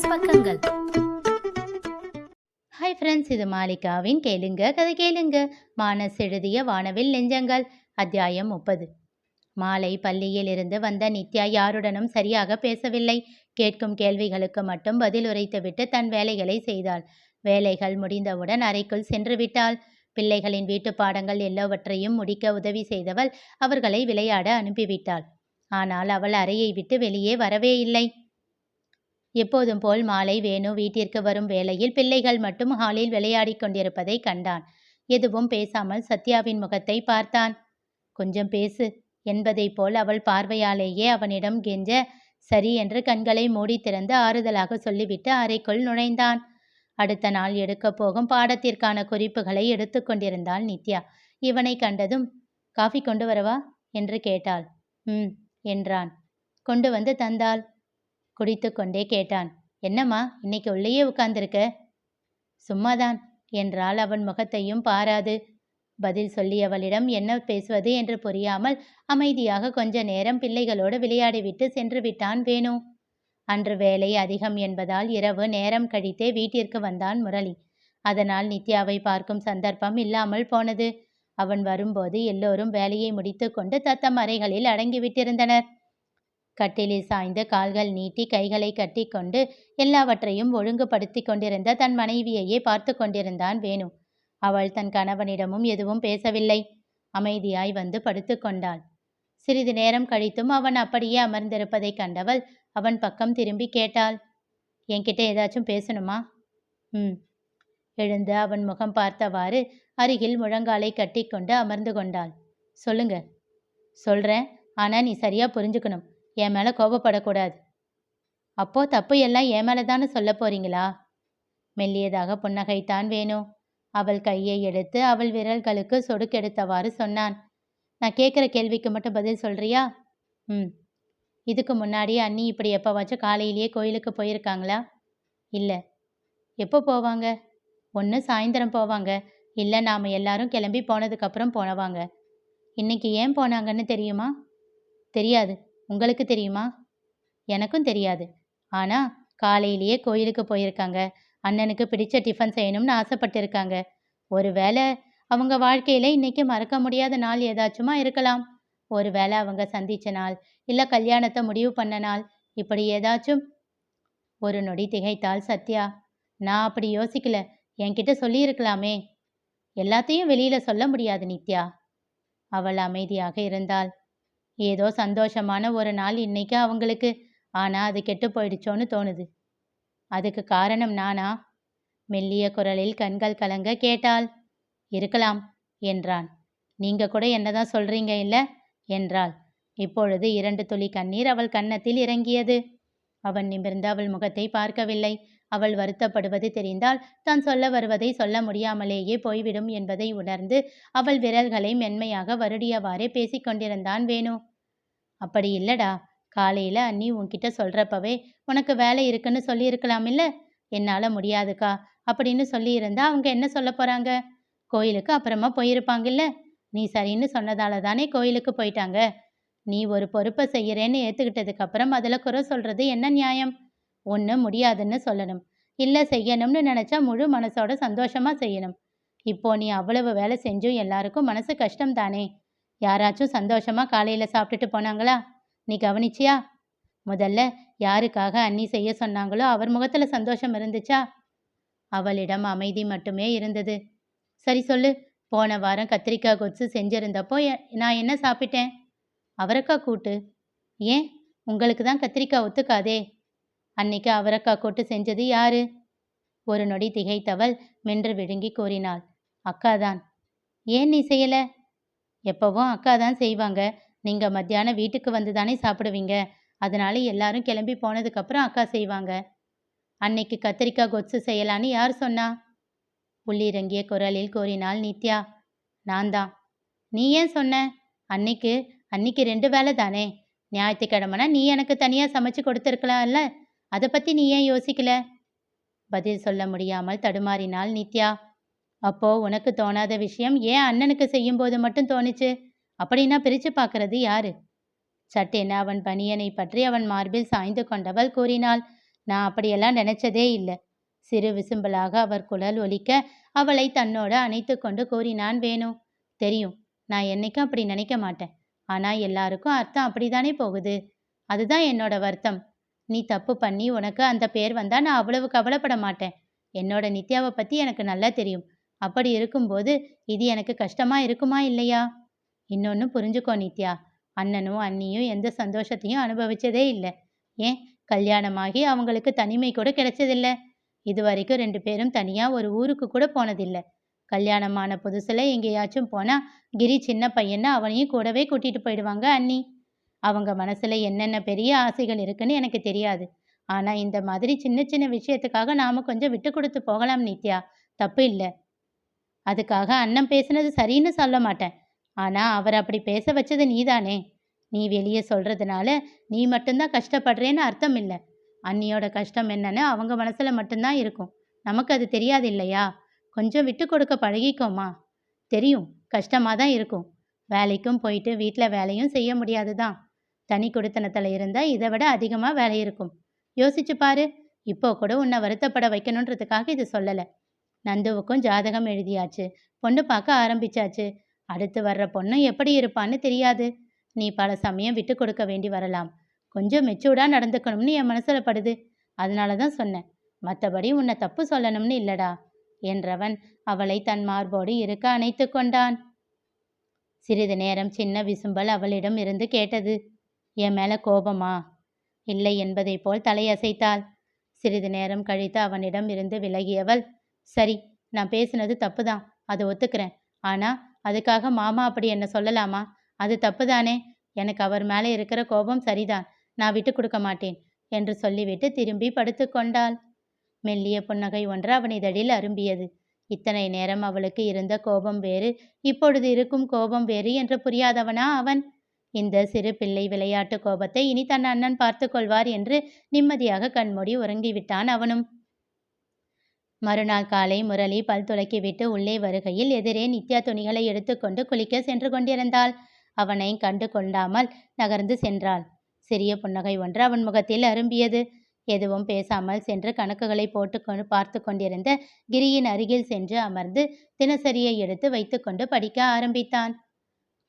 Romance பக்கங்கள். Hi friends இது மாலிகாவின் கேளுங்க கதை கேளுங்க. மானஸ் எழுதிய வானவில் நெஞ்சங்கள் அத்தியாயம் முப்பது. மாலை பள்ளியில் இருந்து வந்த நித்யா யாருடனும் சரியாக பேசவில்லை. கேட்கும் கேள்விகளுக்கு மட்டும் பதில் உரைத்துவிட்டு தன் வேலைகளை செய்தாள். வேலைகள் முடிந்தவுடன் அறைக்குள் சென்று விட்டாள். பிள்ளைகளின் வீட்டு பாடங்கள் எல்லாவற்றையும் முடிக்க உதவி செய்தவள் அவர்களை விளையாட அனுப்பிவிட்டாள். ஆனால் அவள் அறையை விட்டு வெளியே வரவே இல்லை. எப்போதும் போல் மாலை வேணு வீட்டிற்கு வரும் வேளையில் பிள்ளைகள் மட்டும் ஹாலில் விளையாடிக் கொண்டிருப்பதை கண்டான். எதுவும் பேசாமல் சத்யாவின் முகத்தை பார்த்தான். கொஞ்சம் பேசு என்பதைப் போல் அவள் பார்வையாலேயே அவனிடம் கெஞ்ச சரி என்று கண்களை மூடி திறந்து ஆறுதலாக சொல்லிவிட்டு அறைக்குள் நுழைந்தான். அடுத்த நாள் எடுக்கப் போகும் பாடத்திற்கான குறிப்புகளை எடுத்துக்கொண்டிருந்தாள் நித்யா. இவனை கண்டதும் காஃபி கொண்டு வரவா? என்று கேட்டாள். ம் என்றான். கொண்டு வந்து தந்தாள் குடித்து கொண்டே கேட்டான். என்னம்மா இன்னைக்கு உள்ளேயே உட்கார்ந்திருக்க? சும்மாதான் என்றால் அவன் முகத்தையும் பாராது. பதில் சொல்லியவளிடம் என்ன பேசுவது? என்று புரியாமல் அமைதியாக கொஞ்ச நேரம் பிள்ளைகளோடு விளையாடிவிட்டு சென்று விட்டான் வேணு. அன்று வேலை அதிகம் என்பதால் இரவு நேரம் கழித்தே வீட்டிற்கு வந்தான் முரளி. அதனால் நித்யாவை பார்க்கும் சந்தர்ப்பம் இல்லாமல் போனது. அவன் வரும்போது எல்லோரும் வேலையை முடித்துக்கொண்டு தத்தம் அறைகளில் அடங்கிவிட்டிருந்தனர். கட்டிலில் சாய்ந்து கால்கள் நீட்டி கைகளை கட்டிக்கொண்டு எல்லாவற்றையும் ஒழுங்குபடுத்தி கொண்டிருந்த தன் மனைவியையே பார்த்து கொண்டிருந்தான் வேணு. அவள் தன் கணவனிடமும் எதுவும் பேசவில்லை. அமைதியாய் வந்து படுத்துக்கொண்டாள் சிறிது நேரம் கழித்தும் அவன் அப்படியே அமர்ந்திருப்பதைக் கண்டவள் அவன் பக்கம் திரும்பி கேட்டாள். என்கிட்ட ஏதாச்சும் பேசணுமா? ம். எழுந்து அவன் முகம் பார்த்தவாறு அருகில் முழங்காலை கட்டிக்கொண்டு அமர்ந்து கொண்டாள். சொல்லுங்க. சொல்றேன். ஆனா நீ சரியா புரிஞ்சுக்கணும். என் மேலே கோபப்படக்கூடாது. அப்போ தப்பு எல்லாம் என் மேலே தானே சொல்ல போறீங்களா? மெல்லியதாக புன்னகைத்தான் வேணும் அவள் கையை எடுத்து அவள் விரல்களுக்கு சொடுக்கெடுத்தவாறு சொன்னான். நான் கேட்குற கேள்விக்கு மட்டும் பதில் சொல்றியா? ம். இதுக்கு முன்னாடி அண்ணி இப்படி எப்போவாச்சும் காலையிலேயே கோயிலுக்கு போயிருக்காங்களா? இல்லை. எப்போ போவாங்க? ஒன்று சாயந்தரம் போவாங்க. இல்லை நாம் எல்லாரும் கிளம்பி போனதுக்கப்புறம் போனவாங்க. இன்னைக்கு ஏன் போனாங்கன்னு தெரியுமா? தெரியாது. உங்களுக்கு தெரியுமா? எனக்கும் தெரியாது. ஆனால் காலையிலேயே கோயிலுக்கு போயிருக்காங்க. அண்ணனுக்கு பிடிச்ச டிஃபன் செய்யணும்னு ஆசைப்பட்டிருக்காங்க. ஒருவேளை அவங்க வாழ்க்கையில் இன்னைக்கு மறக்க முடியாத நாள் ஏதாச்சுமா இருக்கலாம். ஒருவேளை அவங்க சந்திச்ச நாள் இல்லை கல்யாணத்தை முடிவு பண்ண நாள் இப்படி ஏதாச்சும். ஒரு நொடி திகைத்தாள் சத்யா. நான் அப்படி யோசிக்கல. என்கிட்ட சொல்லியிருக்கலாமே. எல்லாத்தையும் வெளியில சொல்ல முடியாது நித்யா. அவள் அமைதியாக இருந்தாள். ஏதோ சந்தோஷமான ஒரு நாள் இன்னைக்கு அவங்களுக்கு. ஆனால் அது கெட்டு போயிடுச்சோன்னு தோணுது. அதுக்கு காரணம் நானா? மெல்லிய குரலில் கண்கள் கலங்க கேட்டாள். இருக்கலாம் என்றான். நீங்க கூட என்னதான் சொல்றீங்க இல்ல? என்றாள். இப்பொழுது இரண்டு துளி கண்ணீர் அவள் கன்னத்தில் இறங்கியது. அவன் நிமிர்ந்து அவள் முகத்தை பார்க்கவில்லை. அவள் வருத்தப்படுவது தெரிந்தால் தான் சொல்ல வருவதை சொல்ல முடியாமலேயே போய்விடும் என்பதை உணர்ந்து அவள் விரல்களை மென்மையாக வருடியவாறே பேசிக்கொண்டிருந்தான் வேணு. அப்படி இல்லடா. காலையில அண்ணி உன்கிட்ட சொல்றப்பவே உனக்கு வேலை இருக்குன்னு சொல்லியிருக்கலாமில்ல? என்னால முடியாதுக்கா. அப்படின்னு சொல்லியிருந்தா அவங்க என்ன சொல்ல போறாங்க? கோயிலுக்கு அப்புறமா போயிருப்பாங்கல்ல? நீ சரின்னு சொன்னதால தானே கோயிலுக்கு போயிட்டாங்க. நீ ஒரு பொறுப்பை செய்யறேன்னு ஏத்துக்கிட்டதுக்கு அப்புறம் அதில் குறை சொல்றது என்ன நியாயம்? ஒன்று முடியாதுன்னு சொல்லணும். இல்லை செய்யணும்னு நினச்சா முழு மனசோட சந்தோஷமா செய்யணும். இப்போ நீ அவ்வளவு வேலை செஞ்சும் எல்லாருக்கும் மனசு கஷ்டம் தானே யாராச்சும் சந்தோஷமா காலையில சாப்பிட்டுட்டு போனாங்களா? நீ கவனிச்சியா? முதல்ல யாருக்காக அண்ணி செய்ய சொன்னாங்களோ அவர் முகத்துல சந்தோஷம் இருந்துச்சா? அவளிடம் அமைதி மட்டுமே இருந்தது. சரி சொல்லு போன வாரம் கத்திரிக்காய் கொத்து செஞ்சிருந்தப்போ நான் என்ன சாப்பிட்டேன்? அவரைக்காய் கூட்டு. ஏன்? உங்களுக்கு தான் கத்திரிக்காய் ஒத்துக்காதே. அன்னைக்கு அவரைக்காய் கூட்டு செஞ்சது யாரு? ஒரு நொடி திகைத்தவள் மென்று விழுங்கி கூறினாள். அக்காதான். ஏன் நீ செய்யலை? எப்பவும் அக்கா தான் செய்வாங்க. நீங்கள் மத்தியானம் வீட்டுக்கு வந்து தானே சாப்பிடுவீங்க. அதனால எல்லாரும் கிளம்பி போனதுக்கப்புறம் அக்கா செய்வாங்க. அன்னைக்கு கத்திரிக்காய் கொத்து செய்யலான்னு யார் சொன்னா? உள்ளிறங்கிய குரலில் கூறினாள் நித்யா. நான் தான். நீ ஏன் சொன்ன? அன்னைக்கு அன்னைக்கு ரெண்டு வேலை தானே. ஞாயிற்றுக்கிழமைனா நீ எனக்கு தனியாக சமைச்சு கொடுத்துருக்கலாம்ல. அதை பற்றி நீ ஏன் யோசிக்கல? பதில் சொல்ல முடியாமல் தடுமாறினாள் நித்யா. அப்போ உனக்கு தோணாத விஷயம் ஏன் அண்ணனுக்கு செய்யும்போது மட்டும் தோணுச்சு? அப்படின்னா பிரிச்சு பார்க்கறது யாரு? சட்டென அவன் பனியனை பற்றி அவன் மார்பில் சாய்ந்து கொண்டவள் கூறினாள். நான் அப்படியெல்லாம் நினைச்சதே இல்லை. சிறு விசும்பலாக அவர் குழல் ஒலிக்க அவளை தன்னோடு அணைத்து கொண்டு கூறினான் வேணு. தெரியும் நான் என்னைக்கும் அப்படி நினைக்க மாட்டேன். ஆனா எல்லாருக்கும் அர்த்தம் அப்படிதானே போகுது? அதுதான் என்னோட வருத்தம். நீ தப்பு பண்ணி உனக்கு அந்த பேர் வந்தா நான் அவ்வளவு கவலைப்பட மாட்டேன். என்னோட நித்யாவை பத்தி எனக்கு நல்லா தெரியும். அப்படி இருக்கும்போது இது எனக்கு கஷ்டமா இருக்குமா இல்லையா? இன்னொன்னு புரிஞ்சுக்கோ நித்யா. அண்ணனும் அண்ணியும் எந்த சந்தோஷத்தையும் அனுபவிச்சதே இல்லை. ஏன்? கல்யாணமாகி அவங்களுக்கு தனிமை கூட கிடைச்சதில்ல. இது வரைக்கும் ரெண்டு பேரும் தனியா ஒரு ஊருக்கு கூட போனதில்லை. கல்யாணமான புதுசுல எங்கேயாச்சும் போனா கிரி சின்ன பையன்னு அவனையும் கூடவே கூட்டிட்டு போயிடுவாங்க அண்ணி. அவங்க மனசுல என்னென்ன பெரிய ஆசைகள் இருக்குன்னு எனக்கு தெரியாது. ஆனா இந்த மாதிரி சின்ன சின்ன விஷயத்துக்காக நாம கொஞ்சம் விட்டு கொடுத்து போகலாம் நித்யா. தப்பு இல்லை. அதுக்காக அண்ணன் பேசுனது சரின்னு சொல்ல மாட்டேன். ஆனா அவர் அப்படி பேச வச்சது நீதானே. நீ வெளியே சொல்றதுனால நீ மட்டும்தான் கஷ்டப்படுறேன்னு அர்த்தம் இல்லை. அண்ணியோட கஷ்டம் என்னன்னு அவங்க மனசுல மட்டும்தான் இருக்கும். நமக்கு அது தெரியாது இல்லையா? கொஞ்சம் விட்டு கொடுக்க பழகிக்கோமா? தெரியும் கஷ்டமா தான் இருக்கும். வேலைக்கும் போயிட்டு வீட்டில் வேலையும் செய்ய முடியாது தான் தனி குடித்தனத்தில் இருந்தால் இதை விட அதிகமாக வேலை இருக்கும். யோசிச்சு பாரு இப்போ கூட உன்னை வருத்தப்பட வைக்கணுன்றதுக்காக இது சொல்லலை. நந்துவுக்கும் ஜாதகம் எழுதியாச்சு. பொண்ணு பார்க்க ஆரம்பிச்சாச்சு. அடுத்து வர்ற பொண்ணும் எப்படி இருப்பான்னு தெரியாது. நீ பல சமயம் விட்டு கொடுக்க வேண்டி வரலாம். கொஞ்சம் மெச்சூர்டாக நடந்துக்கணும்னு என் மனசில் படுது. அதனால தான் சொன்னேன். மற்றபடி உன்னை தப்பு சொல்லணும்னு இல்லடா என்றவன் அவளை தன் மார்போடு இருக்க அணைத்து கொண்டான். சிறிது நேரம் சின்ன விசும்பல் அவளிடம் இருந்து கேட்டது. என் மேல கோபமா? இல்லை என்பதை போல் தலையசைத்தாள். சிறிது நேரம் கழித்து அவனிடம் இருந்து விலகியவள் சரி நான் பேசுனது தப்புதான். அதை ஒத்துக்கிறேன். ஆனால் அதுக்காக மாமா அப்படி என்ன சொல்லலாமா? அது தப்பு தானே எனக்கு அவர் மேலே இருக்கிற கோபம் சரிதான். நான் விட்டு கொடுக்க மாட்டேன் என்று சொல்லிவிட்டு திரும்பி படுத்து கொண்டாள். மெல்லிய புன்னகை ஒன்று அவன் இதழில் அரும்பியது. இத்தனை நேரம் அவளுக்கு இருந்த கோபம் வேறு இப்பொழுது இருக்கும் கோபம் வேறு என்று புரியாதவனா அவன்? இந்த சிறு பிள்ளை விளையாட்டு கோபத்தை இனி தன் அண்ணன் பார்த்து கொள்வார் என்று நிம்மதியாக கண்மூடி உறங்கிவிட்டான் அவனும். மறுநாள் காலை முரளி பல் துளக்கிவிட்டு உள்ளே வருகையில் எதிரே நித்யா துணிகளை எடுத்துக்கொண்டு குளிக்க சென்று கொண்டிருந்தாள். அவனை கண்டு கொண்டாமல் நகர்ந்து சென்றாள். சிறிய புன்னகை ஒன்று அவன் முகத்தில் அரும்பியது. எதுவும் பேசாமல் சென்று கணக்குகளை போட்டுக்கொண்டு பார்த்து கொண்டிருந்த கிரியின் அருகில் சென்று அமர்ந்து தினசரியை எடுத்து வைத்துக்கொண்டு படிக்க ஆரம்பித்தான்.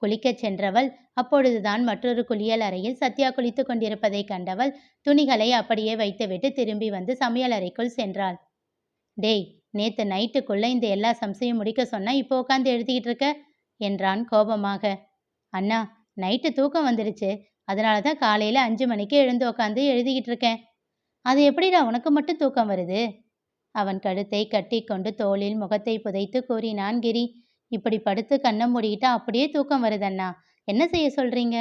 குளிக்கச் சென்றவள் அப்பொழுதுதான் மற்றொரு குளியல் அறையில் சத்யா குளித்து கொண்டிருப்பதை கண்டவள் துணிகளை அப்படியே வைத்துவிட்டு திரும்பி வந்து சமையல் அறைக்குள் சென்றாள். டேய் நேத்து நைட்டுக்குள்ள இந்த எல்லா சம்சையும் முடிக்க சொன்னா இப்போ உட்காந்து எழுதிக்கிட்டு இருக்க என்றான் கோபமாக. அண்ணா நைட்டு தூக்கம் வந்துடுச்சு அதனால தான் காலையில அஞ்சு மணிக்கு எழுந்து உட்காந்து எழுதிக்கிட்டு இருக்கேன் அது எப்படிடா உனக்கு மட்டும் தூக்கம் வருது? அவன் கழுத்தை கட்டி கொண்டு தோளில் முகத்தை புதைத்து கூறினான் கிரி. இப்படி படுத்து கண்ணை மூடிக்கிட்டா அப்படியே தூக்கம் வருதண்ணா என்ன செய்ய சொல்றீங்க?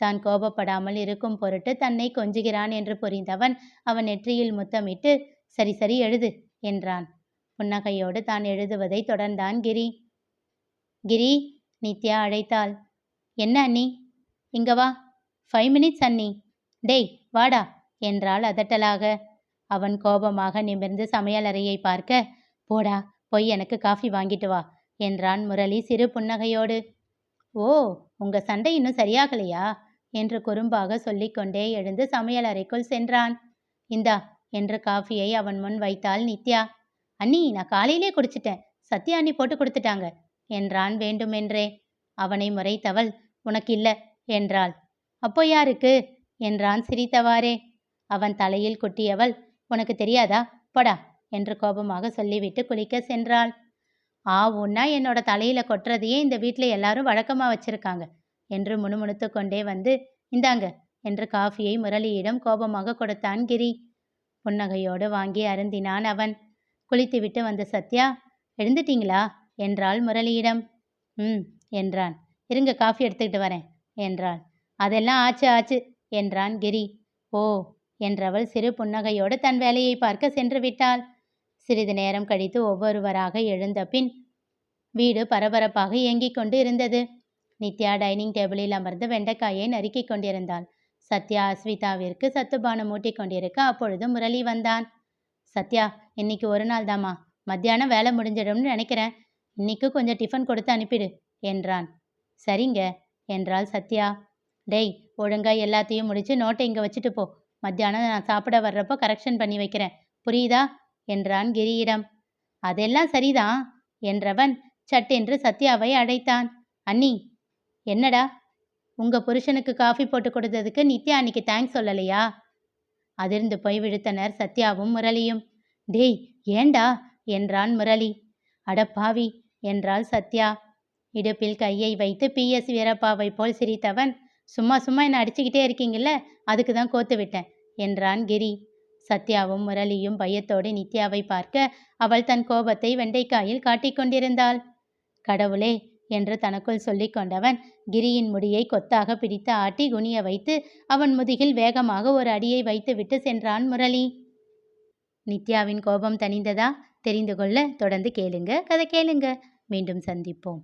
தான் கோபப்படாமல் இருக்கும் பொருட்டு தன்னை கொஞ்சுகிறான் என்று புரிந்தவன் அவன் நெற்றியில் முத்தமிட்டு சரி சரி எழுது. என்றான். புன்னகையோடு தான் எழுதுவதை தொடர்ந்தான் கிரி. கிரி நித்யா அழைத்தாள். என்ன அண்ணி? இங்க வா. ஃபைவ் மினிட்ஸ் அண்ணி. டேய் வாடா என்றாள் அதட்டலாக. அவன் கோபமாக நிமிர்ந்து சமையலறையை பார்க்க போடா போய் எனக்கு காஃபி வாங்கிட்டு வா என்றான் முரளி சிறு புன்னகையோடு. ஓ உங்க சண்டை இன்னும் சரியாகலையா? என்று குறும்பாக சொல்லிக்கொண்டே எழுந்து சமையலறைக்குள் சென்றான். இந்தா என்று காஃபியை அவன் முன் வைத்தாள் நித்யா. அண்ணி நான் காலையிலே குடிச்சிட்டேன். சத்யா அண்ணி போட்டு கொடுத்துட்டாங்க. என்றான் வேண்டுமென்றே. அவனை முறைத்தவள் உனக்கு இல்ல என்றாள். அப்போ யாருக்கு என்றான் சிரித்தவாறே. அவன் தலையில் கொட்டியவள். உனக்கு தெரியாதா? படா என்று கோபமாக சொல்லிவிட்டு குளிக்க சென்றாள். ஆ உன்னா என்னோட தலையில கொட்டுறதையே இந்த வீட்டில் எல்லாரும் வழக்கமா வச்சிருக்காங்க என்று முணுமுணுத்து கொண்டே வந்து இந்தாங்க என்று காஃபியை முரளியிடம் கோபமாக கொடுத்தான் கிரி. புன்னகையோடு வாங்கி அருந்தினான் அவன். குளித்துவிட்டு வந்த சத்யா எழுந்துட்டீங்களா? என்றாள் முரளியிடம். ம் என்றான். இருங்க காஃபி எடுத்துக்கிட்டு வரேன் என்றாள். அதெல்லாம் ஆச்சு ஆச்சு என்றான் கிரி. ஓ என்றவள் சிறு புன்னகையோடு தன் வேலையை பார்க்க சென்று விட்டாள். சிறிது நேரம் கழித்து ஒவ்வொருவராக எழுந்த பின் வீடு பரபரப்பாக இயங்கிக் கொண்டு இருந்தது. நித்யா டைனிங் டேபிளில் அமர்ந்து வெண்டைக்காயை நறுக்கிக் கொண்டிருந்தாள். சத்யா அஸ்விதாவிற்கு சத்துபானம் மூட்டிக் கொண்டிருக்க அப்பொழுது முரளி வந்தான். சத்யா இன்னைக்கு ஒரு நாள் தாமா மத்தியானம் வேலை முடிஞ்சிடும்னு நினைக்கிறேன். இன்னைக்கு கொஞ்சம் டிஃபன் கொடுத்து அனுப்பிடு என்றான். சரிங்க என்றாள் சத்யா. டேய் ஒழுங்கா எல்லாத்தையும் முடிச்சு நோட்டை இங்கே வச்சுட்டு போ. மத்தியானம் நான் சாப்பிட வர்றப்போ கரெக்ஷன் பண்ணி வைக்கிறேன். புரியுதா? என்றான் கிரியிடம் அதெல்லாம் சரிதான் என்றவன் சட்டென்று சத்யாவை அடைத்தான். அண்ணி என்னடா? உங்க புருஷனுக்கு காஃபி போட்டு கொடுத்ததுக்கு நித்யா அன்னைக்கு தேங்க்ஸ் சொல்லலையா? அதிர்ந்து போய் விழுத்தனர் சத்யாவும் முரளியும். டேய் ஏண்டா? என்றான் முரளி. அடப்பாவி என்றாள் சத்யா. இடுப்பில் கையை வைத்து பிஎஸ் வீரப்பாவை போல் சிரித்தவன் சும்மா சும்மா என்னை அடிச்சுக்கிட்டே இருக்கீங்கல்ல? அதுக்கு தான் கோத்து விட்டேன் என்றான் கிரி. சத்யாவும் முரளியும் பயத்தோடு நித்யாவை பார்க்க அவள் தன் கோபத்தை வெண்டைக்காயில் காட்டிக்கொண்டிருந்தாள் கடவுளே என்று தனக்குள் சொல்லிக் கொண்டவன் கிரியின் முடியை கொத்தாக பிடித்து ஆட்டி குனிய வைத்து அவன் முதுகில் வேகமாக ஒரு அடியை வைத்துவிட்டு சென்றான் முரளி. நித்யாவின் கோபம் தணிந்ததா? தெரிந்து கொள்ள தொடர்ந்து கேளுங்க. கதை கேளுங்க. மீண்டும் சந்திப்போம்.